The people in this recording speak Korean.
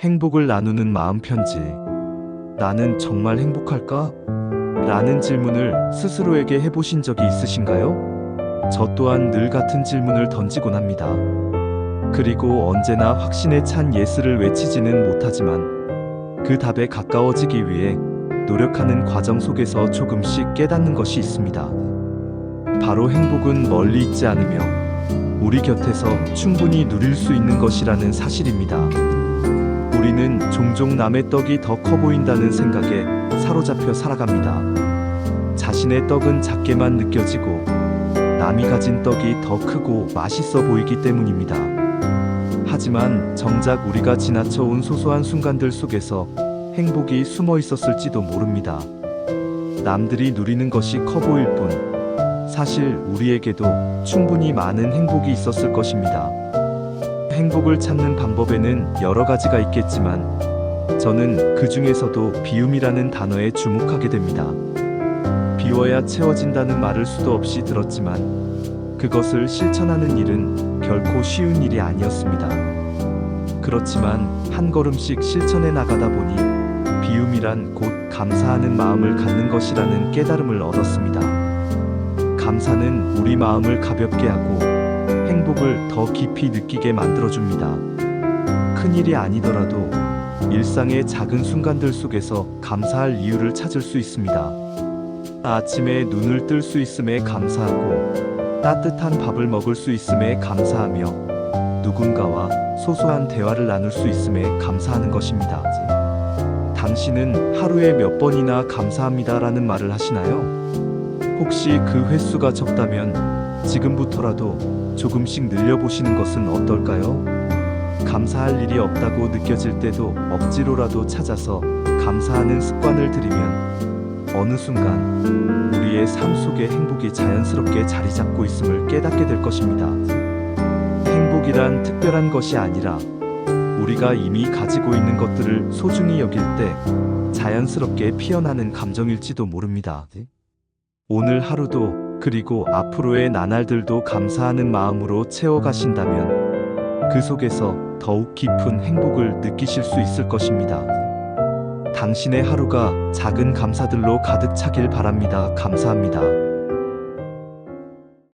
행복을 나누는 마음 편지. 나는 정말 행복할까? 라는 질문을 스스로에게 해보신 적이 있으신가요? 저 또한 늘 같은 질문을 던지곤 합니다. 그리고 언제나 확신에 찬 예스를 외치지는 못하지만 그 답에 가까워지기 위해 노력하는 과정 속에서 조금씩 깨닫는 것이 있습니다. 바로 행복은 멀리 있지 않으며 우리 곁에서 충분히 누릴 수 있는 것이라는 사실입니다. 종종 남의 떡이 더 커 보인다는 생각에 사로잡혀 살아갑니다. 자신의 떡은 작게만 느껴지고 남이 가진 떡이 더 크고 맛있어 보이기 때문입니다. 하지만 정작 우리가 지나쳐 온 소소한 순간들 속에서 행복이 숨어 있었을지도 모릅니다. 남들이 누리는 것이 커 보일 뿐 사실 우리에게도 충분히 많은 행복이 있었을 것입니다. 행복을 찾는 방법에는 여러 가지가 있겠지만 저는 그 중에서도 비움이라는 단어에 주목하게 됩니다. 비워야 채워진다는 말을 수도 없이 들었지만 그것을 실천하는 일은 결코 쉬운 일이 아니었습니다. 그렇지만 한 걸음씩 실천해 나가다 보니 비움이란 곧 감사하는 마음을 갖는 것이라는 깨달음을 얻었습니다. 감사는 우리 마음을 가볍게 하고 행복을 더 깊이 느끼게 만들어줍니다. 큰 일이 아니더라도 일상의 작은 순간들 속에서 감사할 이유를 찾을 수 있습니다. 아침에 눈을 뜰 수 있음에 감사하고 따뜻한 밥을 먹을 수 있음에 감사하며 누군가와 소소한 대화를 나눌 수 있음에 감사하는 것입니다. 당신은 하루에 몇 번이나 감사합니다라는 말을 하시나요? 혹시 그 횟수가 적다면 지금부터라도 조금씩 늘려보시는 것은 어떨까요? 감사할 일이 없다고 느껴질 때도 억지로라도 찾아서 감사하는 습관을 들이면 어느 순간 우리의 삶 속에 행복이 자연스럽게 자리 잡고 있음을 깨닫게 될 것입니다. 행복이란 특별한 것이 아니라 우리가 이미 가지고 있는 것들을 소중히 여길 때 자연스럽게 피어나는 감정일지도 모릅니다. 오늘 하루도 그리고 앞으로의 나날들도 감사하는 마음으로 채워가신다면 그 속에서 더욱 깊은 행복을 느끼실 수 있을 것입니다. 당신의 하루가 작은 감사들로 가득 차길 바랍니다. 감사합니다.